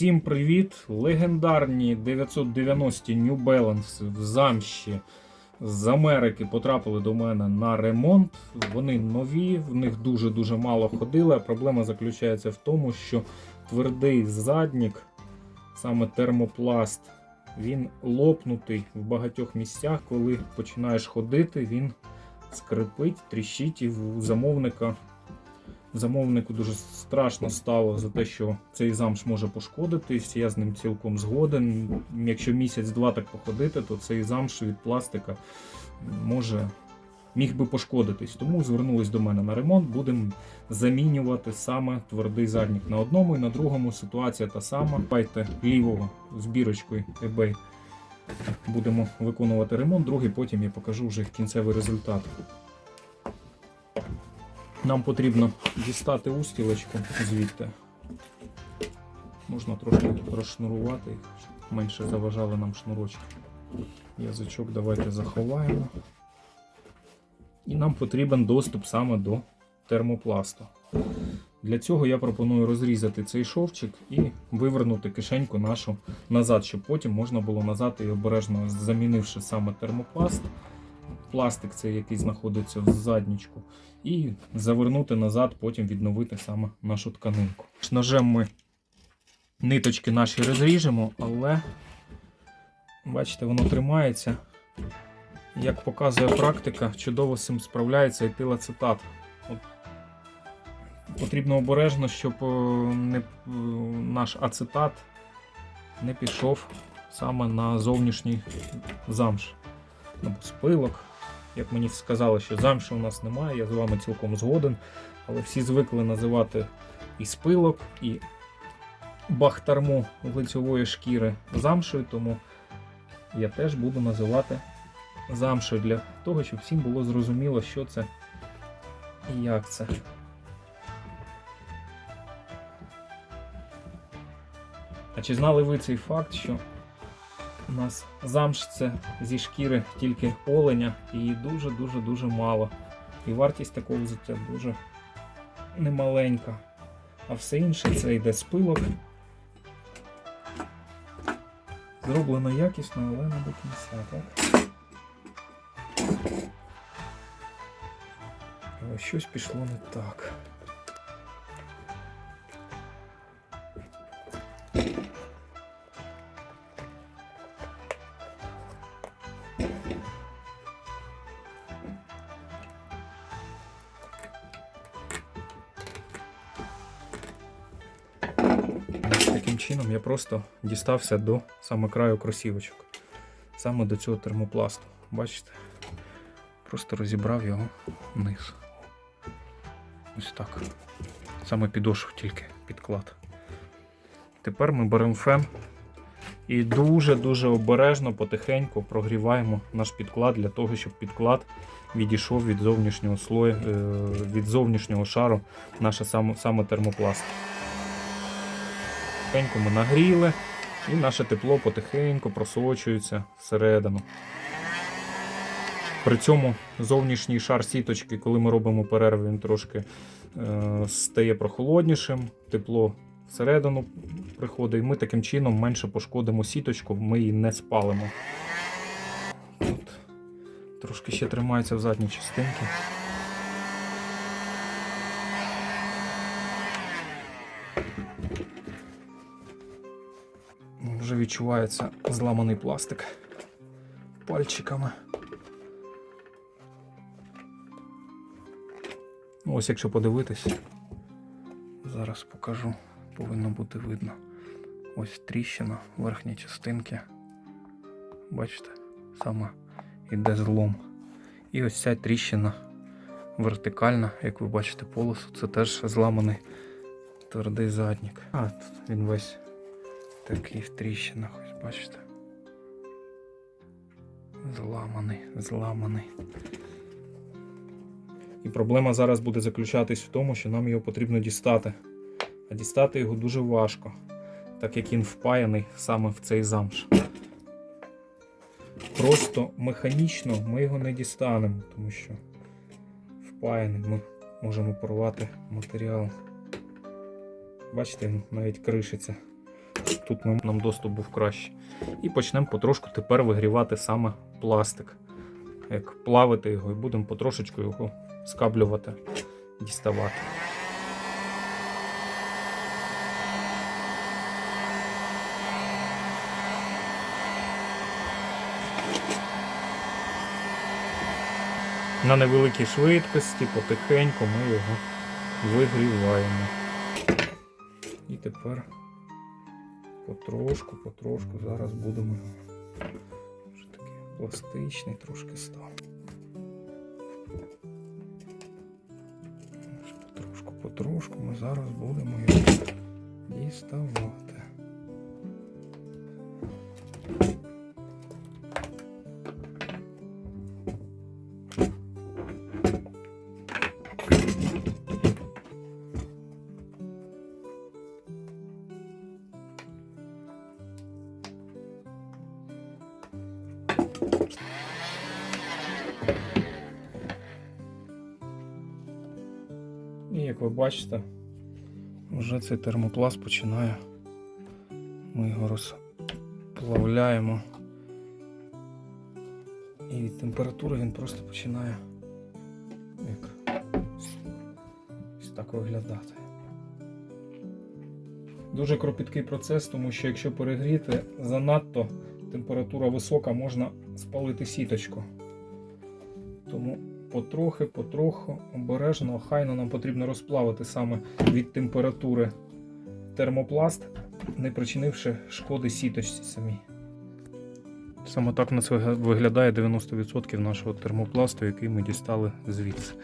Всім привіт! Легендарні 990 New Balance в замші з Америки потрапили до мене на ремонт. Вони нові, в них дуже-дуже мало ходили. Проблема заключається в тому, що твердий заднік, саме термопласт, він лопнутий в багатьох місцях. Коли починаєш ходити, він скрипить, тріщить і в замовника Замовнику дуже страшно стало за те, що цей замш може пошкодитись. Я з ним цілком згоден. Якщо місяць-два так походити, то цей замш від пластика може міг би пошкодитись. Тому звернулись до мене на ремонт. Будемо замінювати саме твердий заднік на одному і на другому. Ситуація та сама. Давайте лівого з бірочкою eBay. Будемо виконувати ремонт, другий потім я покажу вже кінцевий результат. Нам потрібно дістати устілочку звідти. Можна трошки розшнурувати, щоб менше заважали нам шнурочки. Язичок давайте заховаємо. І нам потрібен доступ саме до термопласту. Для цього я пропоную розрізати цей шовчик і вивернути кишеньку нашу назад, щоб потім можна було назад і обережно замінивши саме термопласт, пластик цей, який знаходиться в заднічку, і завернути назад, потім відновити саме нашу тканинку. Ножем ми ниточки наші розріжемо, але бачите, воно тримається. Як показує практика, чудово з цим справляється етилацетат. От Потрібно обережно, щоб е, не, е, наш ацетат не пішов саме на зовнішній замш. Або спилок. Як мені сказали, що замшу у нас немає, я з вами цілком згоден. Але всі звикли називати і спилок, і бахтарму лицьової шкіри замшою, тому я теж буду називати замшою для того, щоб всім було зрозуміло, що це і як це. А чи знали ви цей факт, що у нас замш це зі шкіри тільки оленя її дуже-дуже дуже мало. І вартість такого взуття дуже немаленька. А все інше це йде з пилок. Зроблено якісно, але не до кінця, так? Але щось пішло не так. Просто дістався до саме краю кросівочок, саме до цього термопласту. Бачите? Просто розібрав його вниз. Ось так. Саме підошву тільки підклад. Тепер ми беремо фен і дуже-дуже обережно, потихеньку прогріваємо наш підклад для того, щоб підклад відійшов від зовнішнього слою, е, від зовнішнього шару, наше саме термопласт. Потихеньку ми нагріли, і наше тепло потихеньку просочується всередину. При цьому зовнішній шар сіточки, коли ми робимо перерву, він трошки е, стає прохолоднішим, тепло всередину приходить, і ми таким чином менше пошкодимо сіточку, ми її не спалимо. Тут трошки ще тримається в задній частинці. Вже відчувається зламаний пластик пальчиками. Ну, Ось якщо подивитись, зараз покажу, повинно бути видно. Ось тріщина верхньої частинки. Бачите, саме йде злом. І ось ця тріщина вертикальна, як ви бачите, полосу, це теж зламаний твердий заднік. А, тут він весь такий в тріщинах, ось бачите. Зламаний, зламаний. І проблема зараз буде заключатись в тому, що нам його потрібно дістати. А дістати його дуже важко, так як він впаяний саме в цей замш. Просто механічно ми його не дістанемо, тому що впаяний ми можемо порвати матеріал. Бачите, він навіть кришиться. Тут нам доступ був краще. І почнемо потрошку тепер вигрівати саме пластик. Як плавити його, і будемо потрошечку його скаблювати, діставати. На невеликій швидкості, потихеньку ми його вигріваємо. І тепер потрошку, потрошку зараз будемо. Вже такий пластичний трошки став. Потрошку, потрошку ми зараз будемо його діставати. Бачите, вже цей термопласт починає. Ми його розплавляємо. І від температури він просто починає як ось- так виглядати. Дуже кропіткий процес, тому що якщо перегріти занадто температура висока, можна спалити сіточку. Тому потрохи, потроху, обережно, охайно нам потрібно розплавити саме від температури термопласт, не причинивши шкоди сіточці самій. Саме так у нас виглядає 90% нашого термопласту, який ми дістали звідси.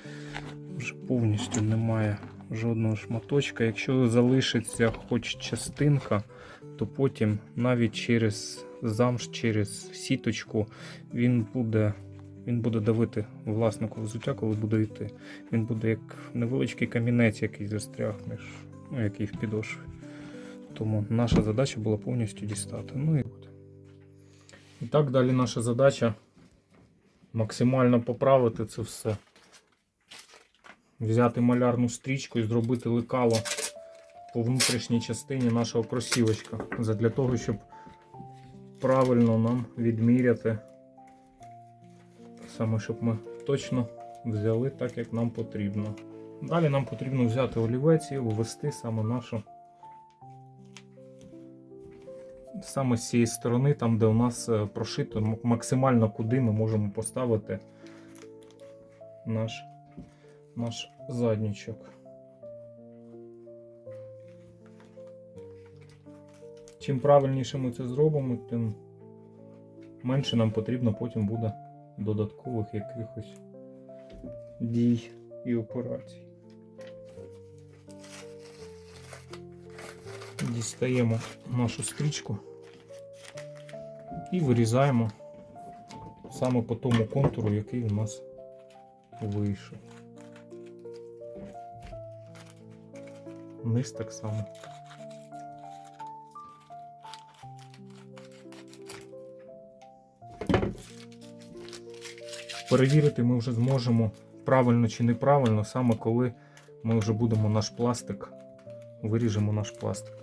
Вже повністю немає жодного шматочка. Якщо залишиться хоч частинка, то потім навіть через замш, через сіточку він буде він буде давити власнику взуття, коли буде йти. Він буде як невеличкий камінець, який застряг між, ну, який в підошві. Тому наша задача була повністю дістати. Ну і. І так далі наша задача максимально поправити це все. Взяти малярну стрічку і зробити лекало по внутрішній частині нашого кросівочка. Для того, щоб правильно нам відміряти Саме щоб ми точно взяли так, як нам потрібно. Далі нам потрібно взяти олівець і ввести саме нашу. Саме з цієї сторони, там, де у нас е, прошито, максимально куди ми можемо поставити наш, наш заднічок. Чим правильніше ми це зробимо, тим менше нам потрібно потім буде додаткових якихось дій і операцій. Дістаємо нашу стрічку і вирізаємо саме по тому контуру, який у нас вийшов. Низ так само. Перевірити ми вже зможемо правильно чи неправильно, саме коли ми вже будемо наш пластик, виріжемо наш пластик.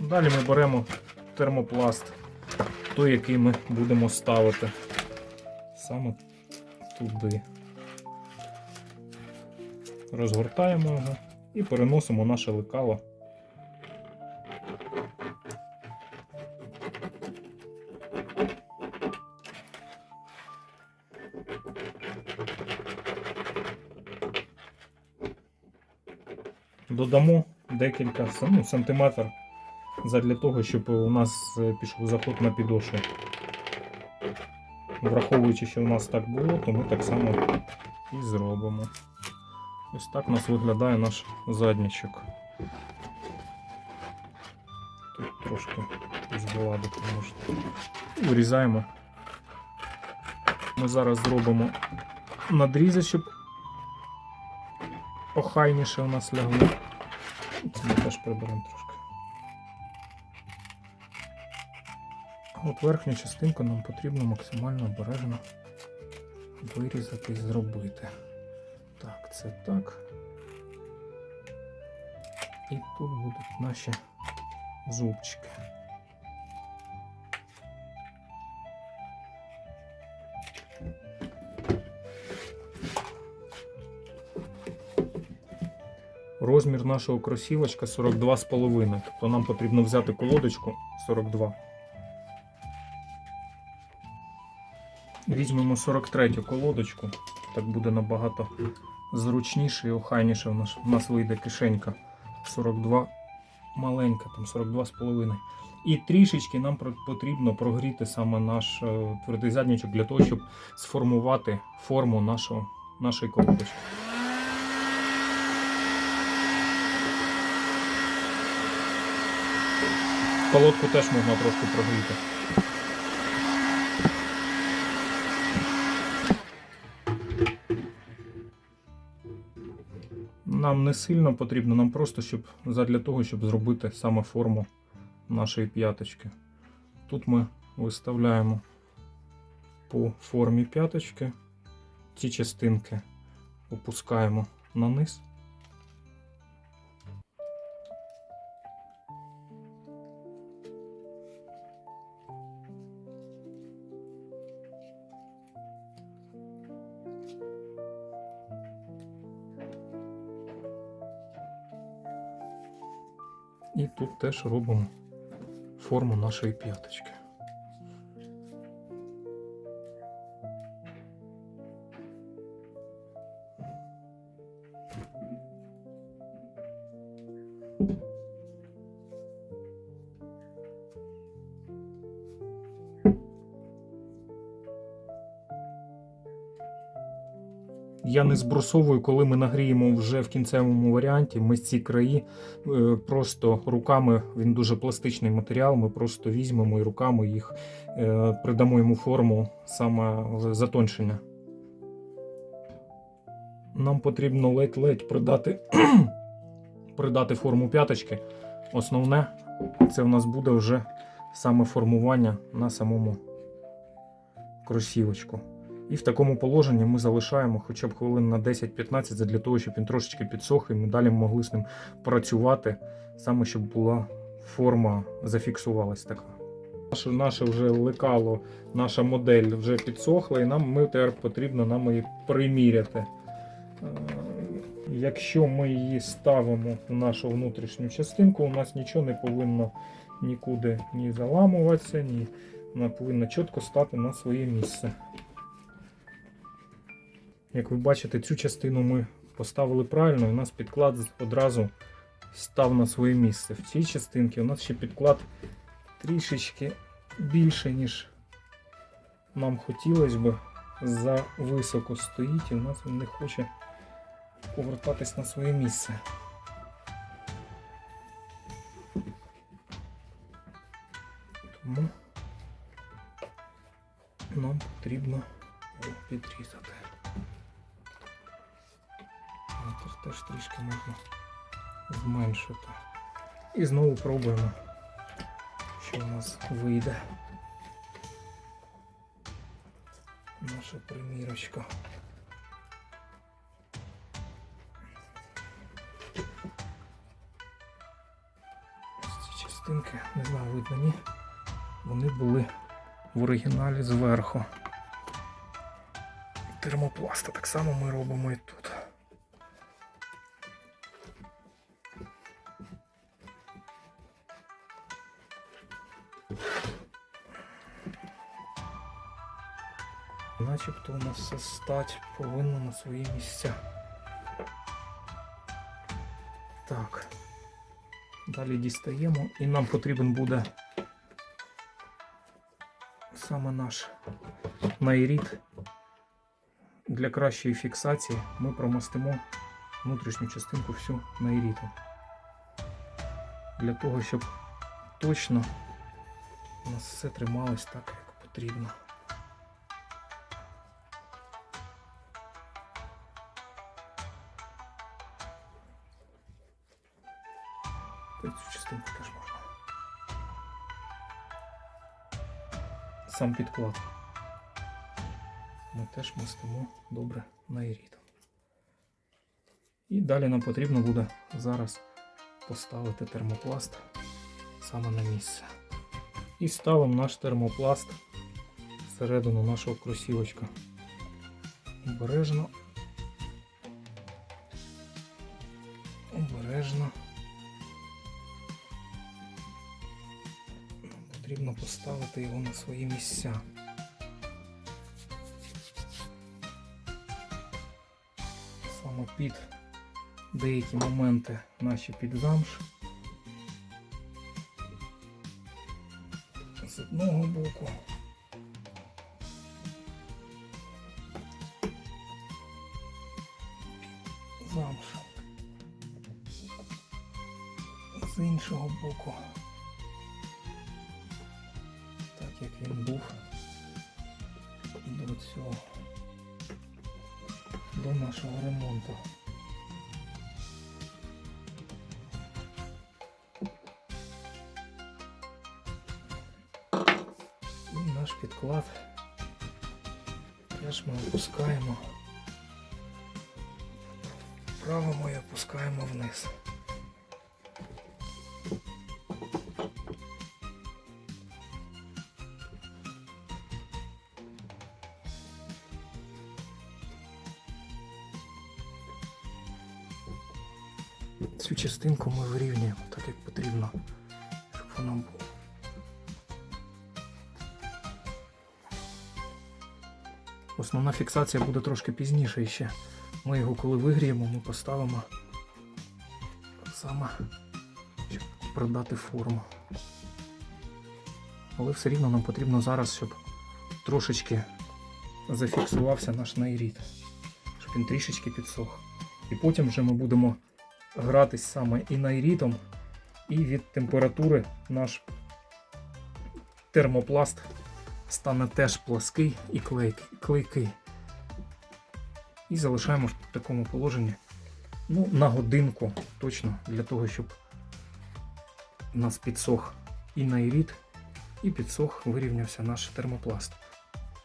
Далі ми беремо термопласт, той, який ми будемо ставити саме туди. Розгортаємо його і переносимо наше лекало. Додамо декілька ну, сантиметр для того, щоб у нас е, пішов заход на підошву. Враховуючи, що у нас так було, то ми так само і зробимо. Ось так у нас виглядає наш заднічок. Тут трошки згладити можна. Вирізаємо. Ми зараз зробимо надрізи, щоб охайніше у нас лягло. Приберемо трошки. От верхню частинку нам потрібно максимально обережно вирізати і зробити. Так, це так. І тут будуть наші зубчики. Розмір нашого кросівочка 42,5. Тобто нам потрібно взяти колодочку 42. Візьмемо 43 колодочку. Так буде набагато зручніше і охайніше. У нас, у нас вийде кишенька 42 маленька, там 42,5. І трішечки нам потрібно прогріти саме наш е, твердий заднічок для того, щоб сформувати форму нашого, нашої колодочки. Колодку теж можна трошки прогріти. Нам не сильно потрібно, нам просто щоб задля того, щоб зробити саме форму нашої п'яточки. Тут ми виставляємо по формі п'яточки. Ці частинки опускаємо на низ. Теж робимо форму нашої п'яточки. Я не збросовую, коли ми нагріємо вже в кінцевому варіанті. Ми ці краї е, просто руками, він дуже пластичний матеріал. Ми просто візьмемо і руками їх е, придамо йому форму саме затоншення. Нам потрібно ледь-ледь придати, придати форму п'яточки. Основне це в нас буде вже саме формування на самому кросівочку. І в такому положенні ми залишаємо хоча б хвилин на 10-15 для того, щоб він трошечки підсох, і ми далі могли з ним працювати, саме щоб була форма зафіксувалась така. Наше, наше вже лекало, наша модель вже підсохла, і нам ми тепер потрібно нам її приміряти. Е, Якщо ми її ставимо в нашу внутрішню частинку, у нас нічого не повинно нікуди ні заламуватися, ні вона повинна чітко стати на своє місце. Як ви бачите, цю частину ми поставили правильно, і у нас підклад одразу став на своє місце. В цій частинці у нас ще підклад трішечки більше, ніж нам хотілося б. За високо стоїть і у нас він не хоче повертатись на своє місце. І знову пробуємо, що у нас вийде. Наша примірочка. Ось ці частинки, не знаю, видно ні. Вони були в оригіналі зверху. Термопласта так само ми робимо і тут. Начебто у нас все стать повинно на свої місця. Так. Далі дістаємо і нам потрібен буде саме наш найрід. Для кращої фіксації ми промастимо внутрішню частинку всю найрітом. Для того, щоб точно у нас все трималось так, як потрібно. Сам підклад. Ми теж мастимо добре на найрітом. І далі нам потрібно буде зараз поставити термопласт саме на місце. І ставимо наш термопласт всередину нашого кросівочка. Обережно. Потрібно поставити його на свої місця. Саме під деякі моменти наші під замш. З одного боку. Замш. З іншого боку. Як він був до цього. До нашого ремонту. І наш підклад теж ми опускаємо. Правимо і опускаємо вниз. Цю частинку ми вирівнюємо так, як потрібно, щоб воно було. Основна фіксація буде трошки пізніше ще. Ми його коли вигріємо, ми поставимо саме, щоб продати форму. Але все рівно нам потрібно зараз, щоб трошечки зафіксувався наш найрід, щоб він трішечки підсох. І потім вже ми будемо гратись саме і найрітом, і від температури наш термопласт стане теж плаский і клейкий. І залишаємо в такому положенні ну, на годинку точно для того, щоб у нас підсох і найрід, і підсох вирівнявся наш термопласт.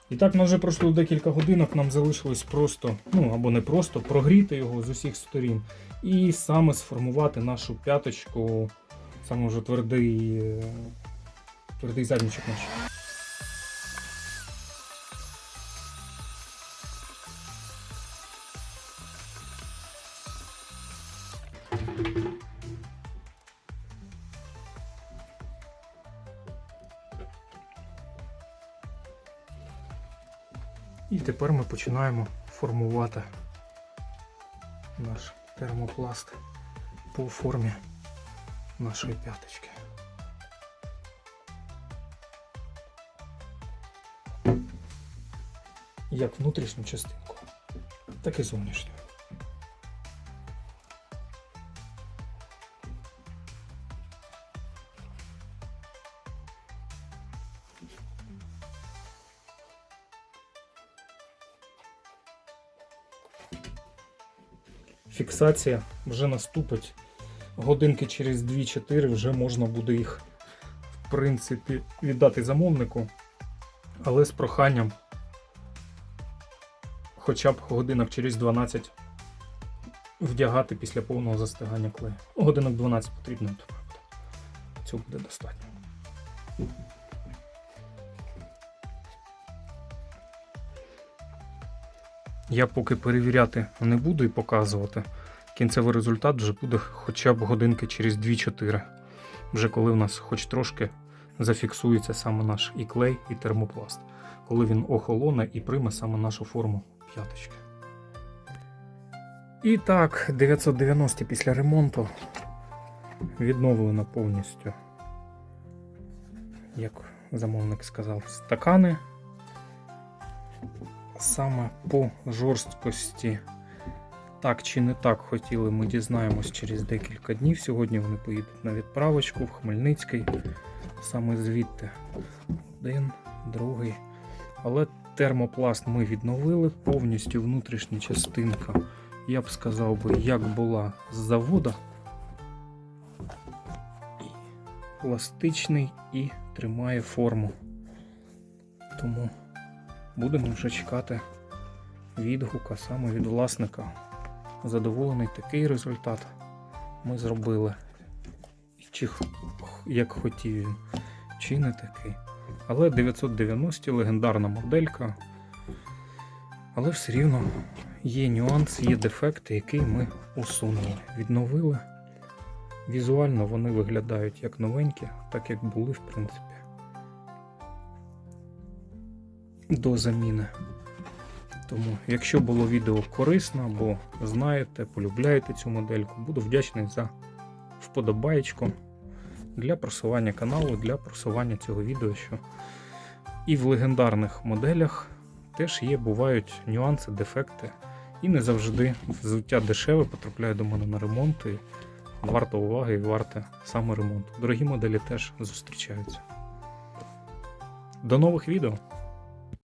І так, у вже пройшло декілька годинок, нам залишилось просто, ну або не просто, прогріти його з усіх сторін і саме сформувати нашу п'яточку, саме вже твердий, твердий заднічок наш. І тепер ми починаємо формувати наш термопласт по формі нашої п'яточки. Як внутрішню частинку, так і зовнішню. Фіксація вже наступить. Годинки через 2-4 вже можна буде їх, в принципі, віддати замовнику, але з проханням хоча б годинок через 12 вдягати після повного застигання клею. Годинок 12 потрібно. Цього буде достатньо. Я поки перевіряти не буду і показувати. Кінцевий результат вже буде хоча б годинки через 2-4. Вже коли в нас хоч трошки зафіксується саме наш і клей, і термопласт. Коли він охолоне і прийме саме нашу форму п'яточки. І так, 990 після ремонту відновлено повністю, як замовник сказав, стакани. Саме по жорсткості, так чи не так хотіли, ми дізнаємось через декілька днів. Сьогодні вони поїдуть на відправочку в Хмельницький, саме звідти. Один, другий. Але термопласт ми відновили, повністю внутрішня частинка, я б сказав би, як була з завода. Пластичний і тримає форму. Тому будемо вже чекати відгука саме від власника. Задоволений такий результат ми зробили. Чи як хотів він, чи не такий. Але 990 легендарна моделька. Але все рівно є нюанс, є дефекти, який ми усунули. Відновили Візуально вони виглядають як новенькі, так як були, в принципі. До заміни. Тому, якщо було відео корисно або знаєте, полюбляєте цю модельку, буду вдячний за вподобаєчку для просування каналу, для просування цього відео, що і в легендарних моделях теж є, бувають нюанси, дефекти. І не завжди взуття дешеве потрапляє до мене на ремонт. І варто уваги і варте саме ремонт. Дорогі моделі теж зустрічаються. До нових відео!